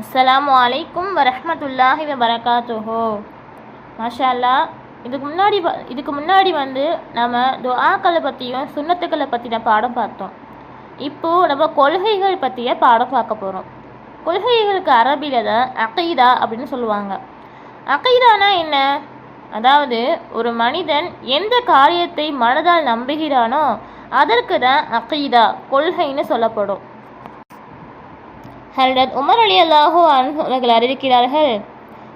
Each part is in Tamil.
அஸ்ஸலாமு அலைக்கும் வரமத்துல்லாஹி வரகாத்துஹோ மாஷா இதுக்கு முன்னாடி இதுக்கு முன்னாடி வந்து நம்ம துஆக்களை பற்றியும் சுண்ணத்துக்களை பற்றின பாடம் பார்த்தோம். இப்போது நம்ம கொள்கைகள் பற்றிய பாடம் பார்க்க போகிறோம் கொள்கைகளுக்கு அரபியில் தான் அகைதா அப்படின்னு சொல்லுவாங்க. அகைதானா என்ன? அதாவது ஒரு மனிதன் எந்த காரியத்தை மனதால் நம்புகிறானோ அதற்கு தான் அகைதா கொள்கைன்னு சொல்லப்படும். ஹல்ரத் உமர் அலி அல்லாஹோ அவர்கள் அறிவிக்கிறார்கள்.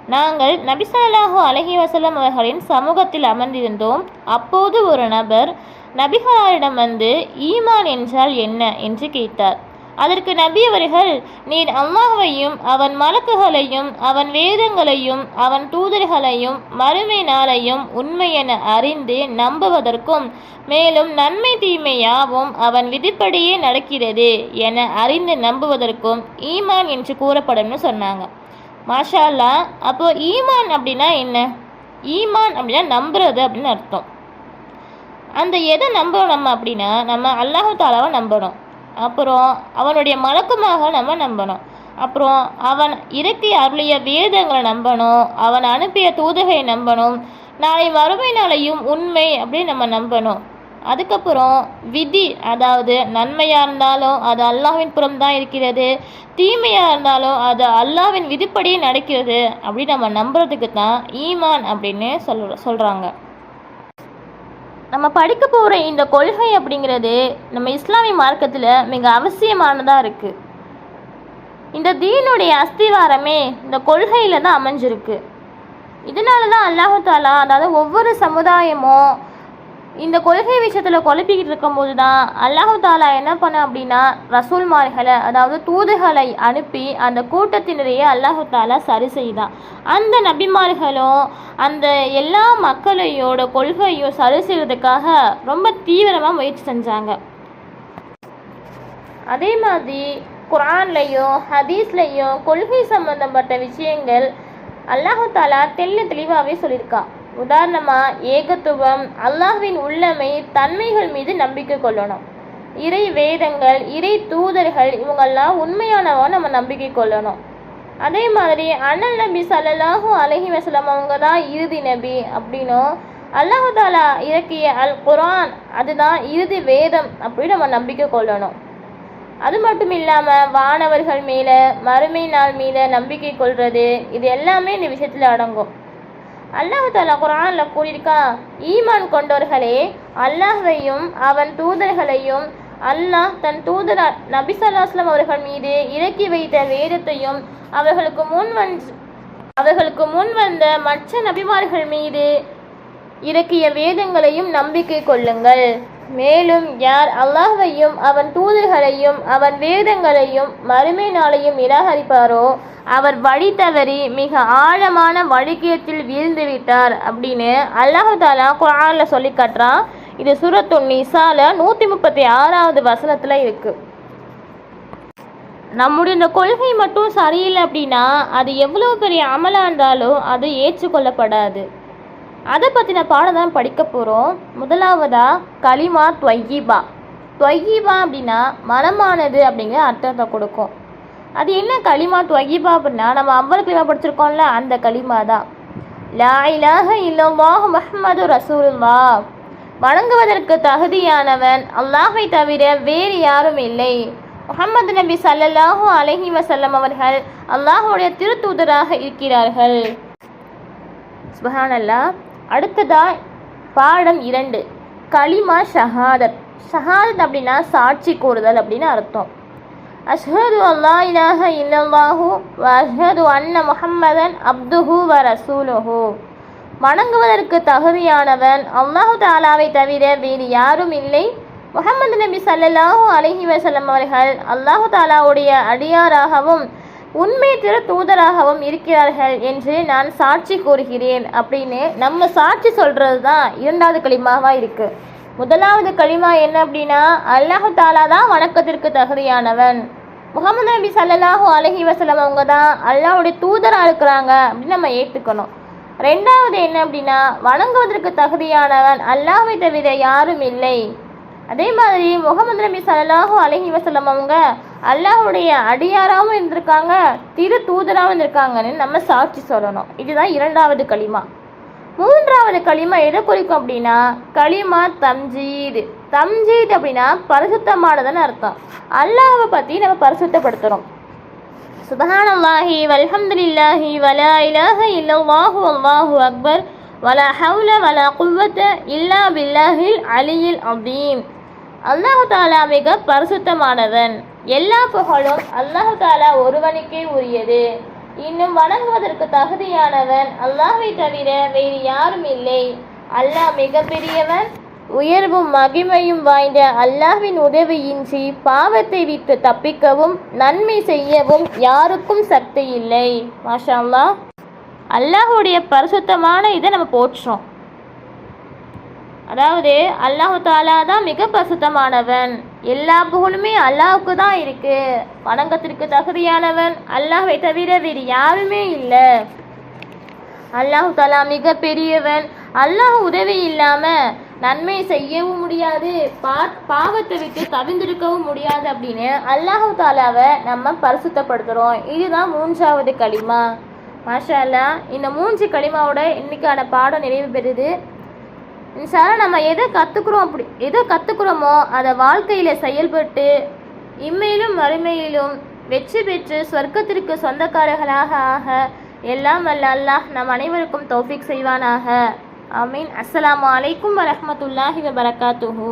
நாங்கள் நபி அலஹி வசலம் அவர்களின் சமூகத்தில் அமர்ந்திருந்தோம். அப்போது ஒரு நபர் நபிகளாரிடம் வந்து ஈமான் என்றால் என்ன? என்று கேட்டார். அதற்கு நபி அவர்கள் நீர் அல்லாஹையும் அவன் மலக்குகளையும் அவன் வேதங்களையும் அவன் தூதர்களையும் மறுமை நாளையும் உண்மை என அறிந்து நம்புவதற்கும் மேலும் நன்மை தீமை யாவும் அவன் விதிப்படியே நடக்கிறது என அறிந்து நம்புவதற்கும் ஈமான் என்று கூறப்படும்னு சொன்னாங்க. மாஷா அல்லாஹ் அப்போ ஈமான் அப்படின்னா என்ன? ஈமான் அப்படின்னா நம்புறது அப்படின்னு அர்த்தம். அந்த எதை நம்பணும் நம்ம அப்படின்னா நம்ம அல்லாஹு தாலாவை நம்பணும். அப்புறம் அவனுடைய மலக்குமாக நம்ம நம்பணும். அப்புறம் அவன் இறக்கி அருளிய வேதங்களை நம்பணும். அவன் அனுப்பிய தூதகை நம்பணும். நாளை வறுமை நாளையும் உண்மை அப்படின்னு நம்ம நம்பணும். அதுக்கப்புறம் விதி அதாவது நன்மையாக இருந்தாலும் அது அல்லாஹ்வின் புறம் தான் இருக்கிறது. தீமையாக இருந்தாலும் அது அல்லாஹ்வின் விதிப்படியே நடக்கிறது அப்படின்னு நம்ம நம்புறதுக்கு தான் ஈமான் அப்படின்னு சொல் சொல்கிறாங்க நம்ம படிக்க போகிற இந்த கொள்கை அப்படிங்கிறது நம்ம இஸ்லாமிய மார்க்கத்தில் மிக அவசியமானதாக இருக்குது இந்த தீனுடைய அஸ்திவாரமே இந்த கொள்கையில் தான் அமைஞ்சிருக்கு. இதனால தான் அல்லாஹாலா அதாவது ஒவ்வொரு சமுதாயமும் இந்த கொள்கை விஷயத்தில் குழப்பிக்கிட்டு இருக்கும்போது தான் அல்லாஹு தாலா என்ன பண்ண அப்படின்னா ரசூல்மார்களை அதாவது தூதுகளை அனுப்பி அந்த கூட்டத்தினரையே அல்லாஹு தாலா சரி செய்தான். அந்த நபிமார்களும் அந்த எல்லா மக்களையோட கொள்கையும் சரி செய்வதற்காக ரொம்ப தீவிரமாக முயற்சி செஞ்சாங்க. அதே மாதிரி குரான்லையும் ஹதீஸ்லையும் கொள்கை சம்பந்தப்பட்ட விஷயங்கள் அல்லாஹு தாலா தெல்ல தெளிவாகவே சொல்லியிருக்கா. உதாரணமாக ஏகத்துவம் அல்லாஹ்வின் உள்ளமை தன்மைகள் மீது நம்பிக்கை கொள்ளணும். இறை வேதங்கள் இறை தூதர்கள் இவங்கெல்லாம் உண்மையானவா நம்ம நம்பிக்கை கொள்ளணும். அதே மாதிரி அண்ணல் நபி சல்லாஹூ அலஹி வசலம் அவங்க தான் இறுதி நபி அப்படின்னும் அல்லாஹு தாலா இறக்கிய அல் குரான் அதுதான் இறுதி வேதம் அப்படின்னு நம்ம நம்பிக்கை கொள்ளணும். அது மட்டும் இல்லாமல் வானவர்கள் மேலே மறுமை நாள் மீது நம்பிக்கை கொள்வது இது எல்லாமே இந்த விஷயத்தில் அடங்கும். அல்லாஹ் குரான்ல கூறியிருக்கா ஈமான் கொண்டவர்களே அல்லாஹையும் அவன் தூதர்களையும் அல்லாஹ் தன் தூதர் நபி சல்லாஸ்லம் அவர்கள் மீது இறக்கி வைத்த வேதத்தையும் அவர்களுக்கு முன் வந் அவர்களுக்கு முன் வந்த மற்ற நபிமார்கள் மீது இறக்கிய வேதங்களையும் நம்பிக்கை கொள்ளுங்கள். மேலும் யார் அல்லாஹையும் அவன் தூதர்களையும் அவன் வேதங்களையும் மறுமை நாளையும் நிராகரிப்பாரோ அவர் வழி தவறி மிக ஆழமான வழிக்கியத்தில் வீழ்ந்து விட்டார் அப்படின்னு அல்லாஹாலா குரானில் சொல்லி காட்டுறான். இது சூரத்து நிசால நூற்றி முப்பத்தி ஆறாவது வசனத்தில் இருக்குது நம்முடைய இந்த கொள்கை மட்டும் சரியில்லை அப்படின்னா அது எவ்வளோ பெரிய அமலாக இருந்தாலும் அது ஏற்றுக்கொள்ளப்படாது. அதை பற்றின பாடம் தான் படிக்க போகிறோம் முதலாவதாக களிமா தொய்யிபா. தொய்யிபா அப்படின்னா மனமானது அப்படிங்கிற அர்த்தத்தை கொடுக்கும். அது என்ன களிமா தொய்யிபா அப்படின்னா நம்ம அவ்வளோ களிமா படிச்சிருக்கோம்ல அந்த களிமா தான். லா இலாஹ இல்லல்லாஹ் முஹம்மது ரசூலுல்லா வணங்குவதற்கு தகுதியானவன் அல்லாஹை தவிர வேறு யாரும் இல்லை. முகமது நபி சல்லல்லாஹு அலஹி வசல்லம் அவர்கள் அல்லாஹுடைய திருத்தூதராக இருக்கிறார்கள். சுபஹானல்லா அடுத்ததா பாடம் இரண்டு. கலிமா ஷஹாதத். ஷஹாதத் அப்படின்னா சாட்சி கூறுதல் அப்படின்னு அர்த்தம். அஷ்ஹது அல்லா இலாஹ இல்லல்லாஹு வ அஷ்ஹது அன்ன முஹம்மதன் அப்துஹு வ ரசூலுஹு. வணங்குவதற்கு தகுதியானவன் அல்லாஹு தாலாவை தவிர வேறு யாரும் இல்லை. முகமது நபி சல்லாஹூ அலஹி வஸல்லம் அவர்கள் அல்லாஹு தாலாவுடைய அடியாராகவும் உண்மை திரு தூதராகவும் இருக்கிறார்கள் என்று நான் சாட்சி கூறுகிறேன் அப்படின்னு நம்ம சாட்சி சொல்றது தான் இரண்டாவது களிமாவா இருக்கு. முதலாவது களிமா என்ன அப்படின்னா அல்லாஹு தாலா தான் வணக்கத்திற்கு தகுதியானவன். முகமது நபி ஸல்லல்லாஹு அலஹி வசலம் அவங்க தான் அல்லாவுடைய தூதராக இருக்கிறாங்க அப்படின்னு நம்ம ஏற்றுக்கணும் ரெண்டாவது என்ன அப்படின்னா வணங்குவதற்கு தகுதியானவன் அல்லாவை தவிர யாரும் இல்லை. அதே மாதிரி முகமது நபி ஸல்லல்லாஹு அலஹி வசல்லம் அவங்க அல்லாஹ்வுடைய அடியாராகவும் இருந்திருக்காங்க திரு தூதராகவும் இருந்திருக்காங்கன்னு நம்ம சாட்சி சொல்லணும். இதுதான் இரண்டாவது களிமா. மூன்றாவது களிமா எதை குறிக்கும் அப்படின்னா களிமா தம்ஜீது. தம்ஜீத் அப்படின்னா பரிசுத்தமானதுன்னு அர்த்தம். அல்லாஹை பற்றி நம்ம பரிசுத்தப்படுத்துகிறோம் சுபஹானல்லாஹி வல்ஹம்துலில்லாஹி வலா இலாஹ இல்லல்லாஹு அல்லாஹு அக்பர். வலா ஹவுல வலா குவத்த இல்லா பில்லாஹில் அலியில் அதீம் அல்லாஹு தாலா மிக பரிசுத்தமானவன். எல்லா புகழும் அல்லாஹு தாலா ஒருவனுக்கே உரியது. இன்னும் வணங்குவதற்கு தகுதியானவன் அல்லாஹை தவிர வேறு யாரும் இல்லை. அல்லாஹ் மிக பெரியவன் உயர்வும் மகிமையும் வாய்ந்த அல்லாஹ்வின் உதவியின்றி பாவத்தை விட்டு தப்பிக்கவும் நன்மை செய்யவும் யாருக்கும் சக்தி இல்லை. மாஷா அல்லாஹ். அல்லாஹுடைய பரிசுத்தமான இதை நம்ம போற்றோம். அதாவது அல்லாஹு தாலா தான் மிக பிரசுத்தமானவன். எல்லா புகழுமே அல்லாஹுக்கு தான் இருக்கு. வணங்கத்திற்கு தகுதியானவன் அல்லாஹை தவிர வேறு யாருமே இல்லை. அல்லாஹு தாலா மிக பெரியவன். அல்லாஹ் உதவி இல்லாம நன்மை செய்யவும் முடியாது பா பாவத்தை விட்டு தவிர்ந்திருக்கவும் முடியாது அப்படின்னு அல்லாஹு தாலாவை நம்ம பரிசுத்தப்படுத்துகிறோம் இதுதான் மூன்றாவது களிமா. மாஷா அல்லாஹ் இந்த மூன்று களிமாவோட இன்னைக்கான பாடம் நிறைவு பெறுது. சார் நம்ம எதை கற்றுக்குறோம் அப்படி எதை கற்றுக்குறோமோ அதை வாழ்க்கையில் செயல்பட்டு இம்மையிலும் மறுமையிலும் வெற்றி பெற்று சொர்க்கத்திற்கு சொந்தக்காரர்களாக ஆக எல்லாம் வல்ல அல்லாஹ் நம் அனைவருக்கும் தௌஃபிக் செய்வானாக. அமீன் அஸ்லாம் அலைக்கும் வரமத்துல்லாஹி வபரகாத்துஹு.